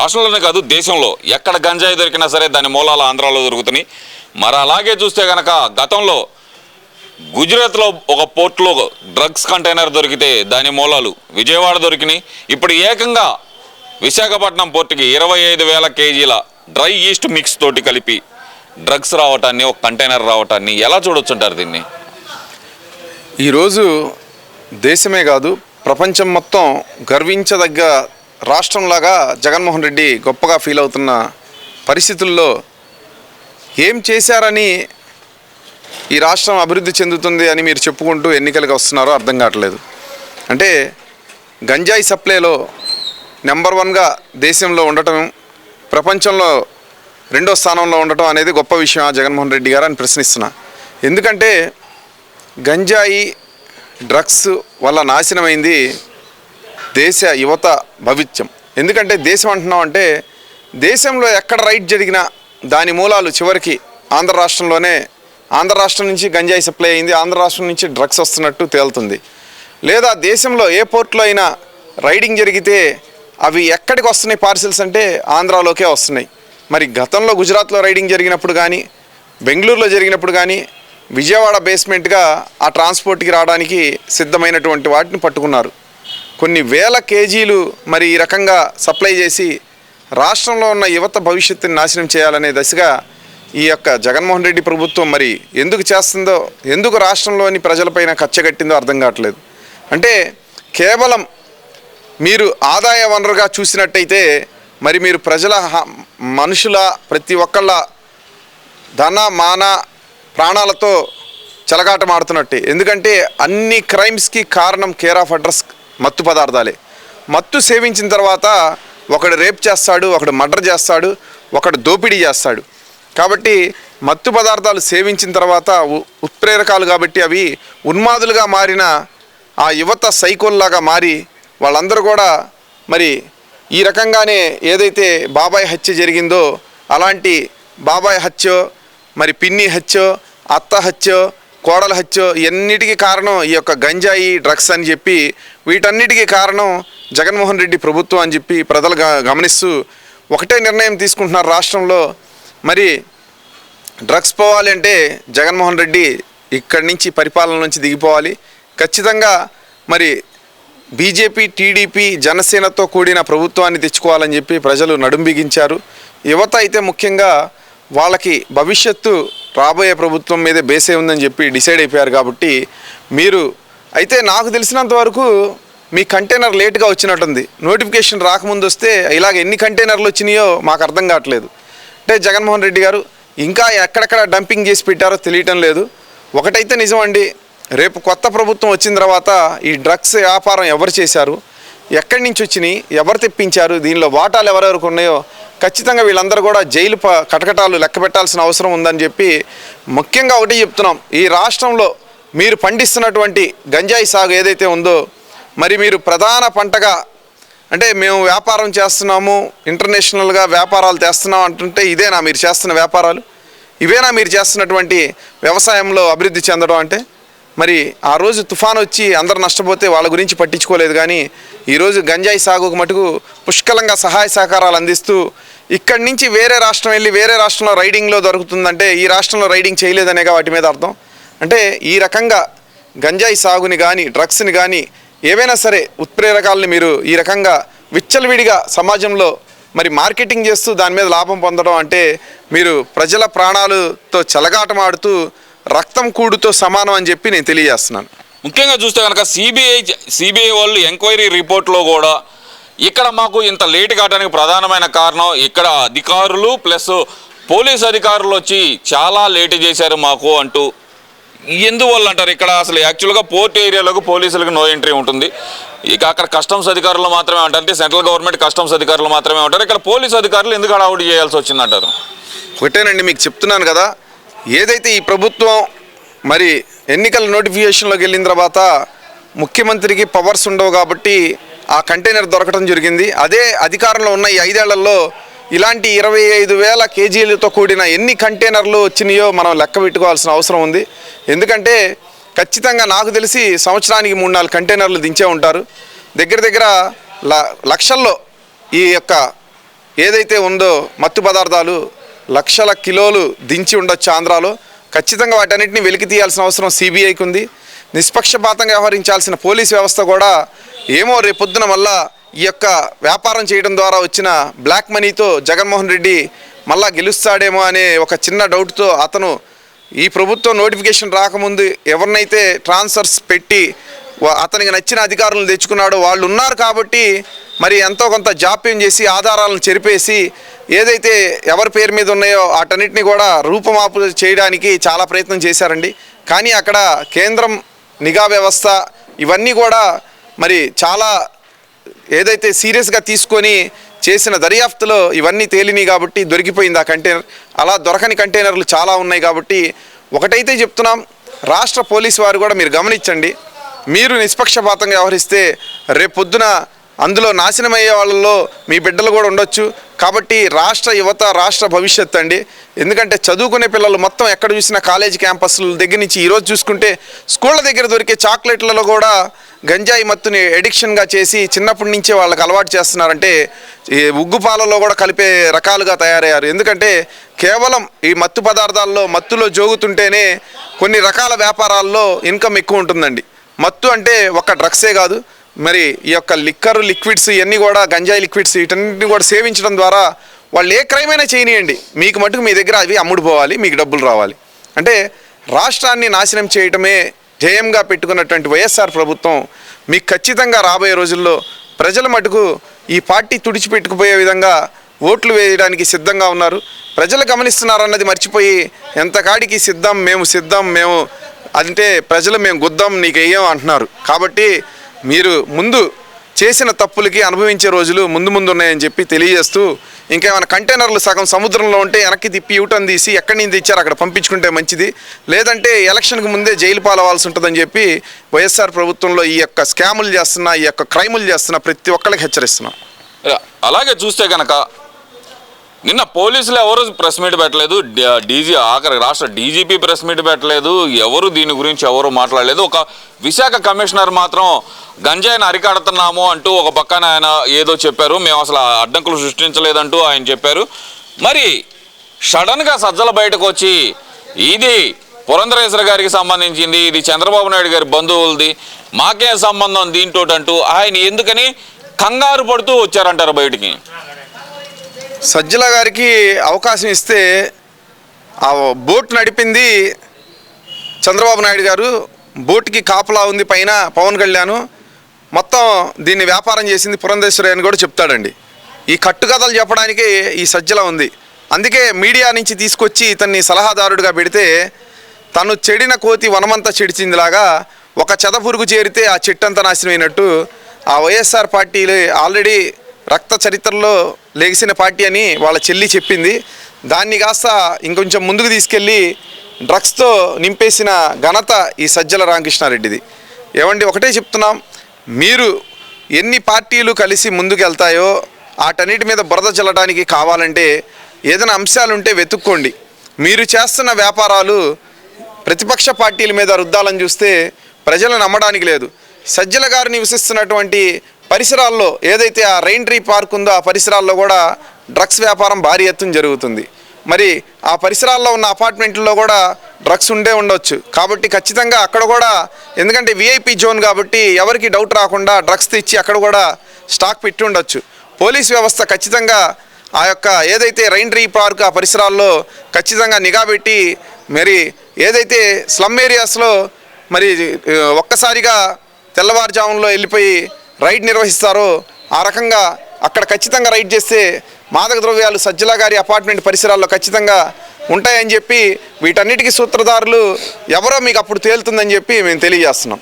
రాష్ట్రంలోనే కాదు దేశంలో ఎక్కడ గంజాయి దొరికినా సరే దాని మూలాలు ఆంధ్రాలో దొరుకుతున్నాయి. మరి అలాగే చూస్తే కనుక గతంలో గుజరాత్లో ఒక పోర్ట్లో డ్రగ్స్ కంటైనర్ దొరికితే దాని మూలాలు విజయవాడ దొరికినాయి. ఇప్పుడు ఏకంగా విశాఖపట్నం పోర్టుకి ఇరవై ఐదు వేల కేజీల డ్రై ఈస్ట్ మిక్స్ తోటి కలిపి డ్రగ్స్ రావటాన్ని ఒక కంటైనర్ రావటాన్ని ఎలా చూడొచ్చుంటారు దీన్ని? ఈరోజు దేశమే కాదు ప్రపంచం మొత్తం గర్వించదగ్గ రాష్ట్రంలాగా జగన్మోహన్ రెడ్డి గొప్పగా ఫీల్ అవుతున్న పరిస్థితుల్లో ఏం చేశారని ఈ రాష్ట్రం అభివృద్ధి చెందుతుంది అని మీరు చెప్పుకుంటూ ఎన్నికలకు వస్తున్నారో అర్థం కావట్లేదు. అంటే గంజాయి సప్లైలో నెంబర్ వన్గా దేశంలో ఉండటం ప్రపంచంలో రెండో స్థానంలో ఉండటం అనేది గొప్ప విషయం జగన్మోహన్ రెడ్డి గారు అని ప్రశ్నిస్తున్నా. ఎందుకంటే గంజాయి డ్రగ్స్ వల్ల నాశనమైంది దేశ యువత భవిత్యం. ఎందుకంటే దేశం అంటున్నాం అంటే దేశంలో ఎక్కడ రైట్ జరిగినా దాని మూలాలు చివరికి ఆంధ్ర రాష్ట్రంలోనే ఆంధ్ర రాష్ట్రం నుంచి గంజాయి సప్లై అయింది ఆంధ్ర రాష్ట్రం నుంచి డ్రగ్స్ వస్తున్నట్టు తేలుతుంది. లేదా దేశంలో ఏ పోర్ట్లో అయినా రైడింగ్ జరిగితే అవి ఎక్కడికి వస్తున్నాయి పార్సిల్స్ అంటే ఆంధ్రాలోకే వస్తున్నాయి. మరి గతంలో గుజరాత్లో రైడింగ్ జరిగినప్పుడు కానీ బెంగళూరులో జరిగినప్పుడు కానీ విజయవాడ బేస్మెంట్గా ఆ ట్రాన్స్పోర్ట్కి రావడానికి సిద్ధమైనటువంటి వాటిని పట్టుకున్నారు. కొన్ని వేల కేజీలు మరి ఈ రకంగా సప్లై చేసి రాష్ట్రంలో ఉన్న యువత భవిష్యత్తుని నాశనం చేయాలనే దశగా ఈ యొక్క జగన్మోహన్ రెడ్డి ప్రభుత్వం మరి ఎందుకు చేస్తుందో ఎందుకు రాష్ట్రంలోని ప్రజలపైన కచ్చగట్టిందో అర్థం కావట్లేదు. అంటే కేవలం మీరు ఆదాయ వనరుగా చూసినట్టయితే మరి మీరు ప్రజల హ- మనుషుల ప్రతి ఒక్కళ్ళ ధన మాన ప్రాణాలతో చెలగాటమాడుతున్నట్టే. ఎందుకంటే అన్ని క్రైమ్స్కి కారణం కేర్ ఆఫ్ అడ్రస్ మత్తు పదార్థాలే. మత్తు సేవించిన తర్వాత ఒకడు రేప్ చేస్తాడు ఒకడు మర్డర్ చేస్తాడు ఒకడు దోపిడీ చేస్తాడు. కాబట్టి మత్తు పదార్థాలు సేవించిన తర్వాత ఉ- ఉత్ప్రేరకాలు కాబట్టి అవి ఉన్మాదులుగా మారిన ఆ యువత సైకోల్లాగా మారి వాళ్ళందరూ కూడా మరి ఈ రకంగానే ఏదైతే బాబాయ్ హత్య జరిగిందో అలాంటి బాబాయ్ హత్యో మరి పిన్ని హత్యో అత్త హత్యో కోడల హత్యో ఎన్నిటికీ కారణం ఈ యొక్క గంజాయి డ్రగ్స్ అని చెప్పి వీటన్నిటికీ కారణం జగన్మోహన్ రెడ్డి ప్రభుత్వం అని చెప్పి ప్రజలు గమనిస్తూ ఒకటే నిర్ణయం తీసుకుంటున్నారు రాష్ట్రంలో. మరి డ్రగ్స్ పోవాలి అంటే జగన్మోహన్ రెడ్డి ఇక్కడి నుంచి పరిపాలన నుంచి దిగిపోవాలి. ఖచ్చితంగా మరి బీజేపీ టీడీపీ జనసేనతో కూడిన ప్రభుత్వాన్ని తెచ్చుకోవాలని చెప్పి ప్రజలు నడుం బిగించారు. యువత అయితే ముఖ్యంగా వాళ్ళకి భవిష్యత్తు రాబోయే ప్రభుత్వం మీదే బేసే ఉందని చెప్పి డిసైడ్ అయిపోయారు కాబట్టి మీరు అయితే నాకు తెలిసినంత వరకు మీ కంటైనర్ లేట్గా వచ్చినట్టుంది. నోటిఫికేషన్ రాకముందు వస్తే ఇలాగ ఎన్ని కంటైనర్లు వచ్చినాయో మాకు అర్థం కావట్లేదు. అంటే జగన్మోహన్ రెడ్డి గారు ఇంకా ఎక్కడెక్కడ డంపింగ్ చేసి పెట్టారో తెలియటం లేదు. ఒకటైతే నిజం అండి రేపు కొత్త ప్రభుత్వం వచ్చిన తర్వాత ఈ డ్రగ్స్ వ్యాపారం ఎవరు చేశారు ఎక్కడి నుంచి వచ్చినాయి ఎవరు తెప్పించారు దీనిలో వాటాలు ఎవరెవరికి ఉన్నాయో ఖచ్చితంగా వీళ్ళందరూ కూడా జైలు ప కటకటాలు లెక్క పెట్టాల్సిన అవసరం ఉందని చెప్పి ముఖ్యంగా ఒకటి చెప్తున్నాం. ఈ రాష్ట్రంలో మీరు పండిస్తున్నటువంటి గంజాయి సాగు ఏదైతే ఉందో మరి మీరు ప్రధాన పంటగా అంటే మేము వ్యాపారం చేస్తున్నాము ఇంటర్నేషనల్గా వ్యాపారాలు తెస్తున్నాం అంటుంటే ఇదేనా మీరు చేస్తున్న వ్యాపారాలు? ఇవేనా మీరు చేస్తున్నటువంటి వ్యవసాయంలో అభివృద్ధి చెందడం అంటే? మరి ఆ రోజు తుఫాన్ వచ్చి అందరు నష్టపోతే వాళ్ళ గురించి పట్టించుకోలేదు కానీ ఈరోజు గంజాయి సాగుకు మటుకు పుష్కలంగా సహాయ సహకారాలు అందిస్తూ ఇక్కడి నుంచి వేరే రాష్ట్రం వెళ్ళి వేరే రాష్ట్రంలో రైడింగ్లో దొరుకుతుందంటే ఈ రాష్ట్రంలో రైడింగ్ చేయలేదనేగా వాటి మీద అర్థం. అంటే ఈ రకంగా గంజాయి సాగుని కానీ డ్రగ్స్ని కానీ ఏవైనా సరే ఉత్ప్రేరకాలని మీరు ఈ రకంగా విచ్చలవిడిగా సమాజంలో మరి మార్కెటింగ్ చేస్తూ దాని మీద లాభం పొందడం అంటే మీరు ప్రజల ప్రాణాలతో చెలగాటమాడుతూ రక్తం కూడుతో సమానం అని చెప్పి నేను తెలియజేస్తున్నాను. ముఖ్యంగా చూస్తే కనుక సిబిఐ సిబిఐ వాళ్ళు ఎంక్వైరీ రిపోర్ట్లో కూడా ఇక్కడ మాకు ఇంత లేట్ కావడానికి ప్రధానమైన కారణం ఇక్కడ అధికారులు ప్లస్ పోలీస్ అధికారులు వచ్చి చాలా లేట్ చేశారు మాకు అంటూ ఎందువల్ల అంటారు? ఇక్కడ అసలు యాక్చువల్గా పోర్ట్ ఏరియాలోకి పోలీసులకు నో ఎంట్రీ ఉంటుంది. ఇక అక్కడ కస్టమ్స్ అధికారులు మాత్రమే ఉంటారు. అంటే సెంట్రల్ గవర్నమెంట్ కస్టమ్స్ అధికారులు మాత్రమే ఉంటారు. ఇక్కడ పోలీస్ అధికారులు ఎందుకు హడావుడి చేయాల్సి వచ్చిందంటారు? ఒకటేనండి మీకు చెప్తున్నాను కదా. ఏదైతే ఈ ప్రభుత్వం మరి ఎన్నికల నోటిఫికేషన్లోకి వెళ్ళిన తర్వాత ముఖ్యమంత్రికి పవర్స్ ఉండవు కాబట్టి ఆ కంటైనర్ దొరకడం జరిగింది. అదే అధికారంలో ఉన్న ఈ ఐదేళ్ళలో ఇలాంటి ఇరవై ఐదు వేల కేజీలతో కూడిన ఎన్ని కంటైనర్లు వచ్చినాయో మనం లెక్క పెట్టుకోవాల్సిన అవసరం ఉంది. ఎందుకంటే ఖచ్చితంగా నాకు తెలిసి సంవత్సరానికి మూడు నాలుగు కంటైనర్లు దించే ఉంటారు. దగ్గర దగ్గర లక్షల్లో ఈ యొక్క ఏదైతే ఉందో మత్తు పదార్థాలు లక్షల కిలోలు దించి ఉండొచ్చు ఆంధ్రాలో. ఖచ్చితంగా వాటన్నిటిని వెలికి తీయాల్సిన అవసరం సిబిఐకి ఉంది. నిష్పక్షపాతంగా వ్యవహరించాల్సిన పోలీస్ వ్యవస్థ కూడా ఏమో రేపొద్దున మళ్ళా ఈ యొక్క వ్యాపారం చేయడం ద్వారా వచ్చిన బ్లాక్ మనీతో జగన్మోహన్ రెడ్డి మళ్ళా గెలుస్తాడేమో అనే ఒక చిన్న డౌట్తో అతను ఈ ప్రభుత్వం నోటిఫికేషన్ రాకముందు ఎవరినైతే ట్రాన్స్ఫర్స్ పెట్టి అతనికి నచ్చిన అధికారులను తెచ్చుకున్నాడో వాళ్ళు ఉన్నారు కాబట్టి మరి ఎంతో కొంత జాప్యం చేసి ఆధారాలను చెరిపేసి ఏదైతే ఎవరి పేరు మీద ఉన్నాయో వాటన్నిటిని కూడా రూపమాపు చేయడానికి చాలా ప్రయత్నం చేశారండి. కానీ అక్కడ కేంద్రం నిఘా వ్యవస్థ ఇవన్నీ కూడా మరి చాలా ఏదైతే సీరియస్గా తీసుకొని చేసిన దర్యాప్తులో ఇవన్నీ తేలినాయి కాబట్టి దొరికిపోయింది ఆ కంటైనర్ అలా దొరకని కంటైనర్లు చాలా ఉన్నాయి కాబట్టి ఒకటైతే చెప్తున్నాం రాష్ట్ర పోలీసు వారు కూడా మీరు గమనించండి. మీరు నిష్పక్షపాతంగా వ్యవహరిస్తే రేపొద్దున అందులో నాశనమయ్యే వాళ్ళలో మీ బిడ్డలు కూడా ఉండొచ్చు. కాబట్టి రాష్ట్ర యువత రాష్ట్ర భవిష్యత్తు అండి. ఎందుకంటే చదువుకునే పిల్లలు మొత్తం ఎక్కడ చూసినా కాలేజ్ క్యాంపస్ల దగ్గర నుంచి ఈరోజు చూసుకుంటే స్కూళ్ళ దగ్గర దొరికే చాక్లెట్లలో కూడా గంజాయి మత్తుని ఎడిక్షన్గా చేసి చిన్నప్పటి నుంచే వాళ్ళకి అలవాటు చేస్తున్నారంటే ఈ ఉగ్గు పాలలో కూడా కలిపే రకాలుగా తయారయ్యారు. ఎందుకంటే కేవలం ఈ మత్తు పదార్థాల్లో మత్తులో జోగుతుంటేనే కొన్ని రకాల వ్యాపారాల్లో ఇన్కమ్ ఎక్కువ ఉంటుందండి. మత్తు అంటే ఒక డ్రగ్సే కాదు. మరి ఈ యొక్క లిక్కర్ లిక్విడ్స్ ఇవన్నీ కూడా గంజాయి లిక్విడ్స్ వీటన్నిటిని కూడా సేవించడం ద్వారా వాళ్ళు ఏ క్రైమ్ అయినా చేయనియండి. మీకు మటుకు మీ దగ్గర అవి అమ్ముడు పోవాలి మీకు డబ్బులు రావాలి. అంటే రాష్ట్రాన్ని నాశనం చేయటమే ధ్యేయంగా పెట్టుకున్నటువంటి వైఎస్ఆర్ ప్రభుత్వం మీకు ఖచ్చితంగా రాబోయే రోజుల్లో ప్రజల మటుకు ఈ పార్టీ తుడిచిపెట్టుకుపోయే విధంగా ఓట్లు వేయడానికి సిద్ధంగా ఉన్నారు. ప్రజలు గమనిస్తున్నారన్నది మర్చిపోయి ఎంత కాడికి సిద్ధం మేము సిద్ధం మేము అంటే ప్రజలు మేము గుద్దాం నీకు వెయ్యం అంటున్నారు. కాబట్టి మీరు ముందు చేసిన తప్పులకి అనుభవించే రోజులు ముందు ముందు ఉన్నాయని చెప్పి తెలియజేస్తూ ఇంకేమైనా కంటైనర్లు సగం సముద్రంలో ఉంటే వెనక్కి తిప్పి యూటర్న్ తీసి ఎక్కడి నుంచి ఇచ్చారు అక్కడ పంపించుకుంటే మంచిది. లేదంటే ఎలక్షన్కి ముందే జైలు పాలవాల్సి ఉంటుందని చెప్పి వైఎస్ఆర్ ప్రభుత్వంలో ఈ యొక్క స్కాములు చేస్తున్న ఈ యొక్క క్రైములు చేస్తున్న ప్రతి ఒక్కరికి హెచ్చరిస్తున్నాం. అలాగే చూస్తే కనుక నిన్న పోలీసులు ఎవరు ప్రెస్ మీట్ పెట్టలేదు? డీజీ ఆఖరి రాష్ట్ర డీజీపీ ప్రెస్ మీట్ పెట్టలేదు. ఎవరు దీని గురించి ఎవరు మాట్లాడలేదు. ఒక విశాఖ కమిషనర్ మాత్రం గంజాయిని అరికడుతున్నాము అంటూ ఒక పక్కన ఆయన ఏదో చెప్పారు. మేము అసలు అడ్డంకులు సృష్టించలేదంటూ ఆయన చెప్పారు. మరి సడన్గా సజ్జల బయటకు వచ్చి ఇది పురంధరేశ్వర గారికి సంబంధించింది ఇది చంద్రబాబు నాయుడు గారి బంధువులది మాకే సంబంధం దీంతో అంటూ ఆయన ఎందుకని కంగారు పడుతూ వచ్చారంటారు బయటికి? సజ్జల గారికి అవకాశం ఇస్తే ఆ బోట్ నడిపింది చంద్రబాబు నాయుడు గారు. బోట్కి కాపలా ఉంది పైన పవన్ కళ్యాణ్. మొత్తం దీన్ని వ్యాపారం చేసింది పురంధేశ్వరి అని కూడా చెప్తాడండి. ఈ కట్టుకథలు చెప్పడానికి ఈ సజ్జల ఉంది. అందుకే మీడియా నుంచి తీసుకొచ్చి ఇతన్ని సలహాదారుడిగా పెడితే తను చెడిన కోతి వనమంతా చెడిచిందిలాగా ఒక చెదపురుగు చేరితే ఆ చెట్టంతా నాశనమైనట్టు ఆ వైఎస్ఆర్ పార్టీలు ఆల్రెడీ రక్త చరిత్రలో లెగిసిన పార్టీ అని వాళ్ళ చెల్లి చెప్పింది. దాన్ని కాస్త ఇంకొంచెం ముందుకు తీసుకెళ్ళి డ్రగ్స్తో నింపేసిన ఘనత ఈ సజ్జల రామకృష్ణారెడ్డిది. ఏమండి ఒకటే చెప్తున్నాం. మీరు ఎన్ని పార్టీలు కలిసి ముందుకు వెళ్తాయో వాటన్నిటి మీద బురద చల్లడానికి కావాలంటే ఏదైనా అంశాలు ఉంటే వెతుక్కోండి. మీరు చేస్తున్న వ్యాపారాలు ప్రతిపక్ష పార్టీల మీద రుద్దాలని చూస్తే ప్రజలను నమ్మడానికి లేదు. సజ్జల గారు నివసిస్తున్నటువంటి పరిసరాల్లో ఏదైతే ఆ రెయిన్ ట్రీ పార్క్ ఉందో ఆ పరిసరాల్లో కూడా డ్రగ్స్ వ్యాపారం భారీ ఎత్తున జరుగుతుంది. మరి ఆ పరిసరాల్లో ఉన్న అపార్ట్మెంట్లో కూడా డ్రగ్స్ ఉండే ఉండొచ్చు. కాబట్టి ఖచ్చితంగా అక్కడ కూడా ఎందుకంటే విఐపి జోన్ కాబట్టి ఎవరికి డౌట్ రాకుండా డ్రగ్స్ తెచ్చి అక్కడ కూడా స్టాక్ పెట్టి ఉండొచ్చు. పోలీస్ వ్యవస్థ ఖచ్చితంగా ఆ యొక్క ఏదైతే రైన్ ట్రీ పార్క్ ఆ పరిసరాల్లో ఖచ్చితంగా నిఘా పెట్టి మరి ఏదైతే స్లమ్ ఏరియాస్లో మరి ఒక్కసారిగా తెల్లవారుజాములో వెళ్ళిపోయి రైడ్ నిర్వహిస్తారో. ఆ రకంగా అక్కడ ఖచ్చితంగా రైడ్ చేస్తే మాదక ద్రవ్యాలు సజ్జల గారి అపార్ట్మెంట్ పరిసరాల్లో ఖచ్చితంగా ఉంటాయని చెప్పి వీటన్నిటికీ సూత్రధారులు ఎవరో మీకు అప్పుడు తేలుతుందని చెప్పి మేము తెలియజేస్తున్నాం.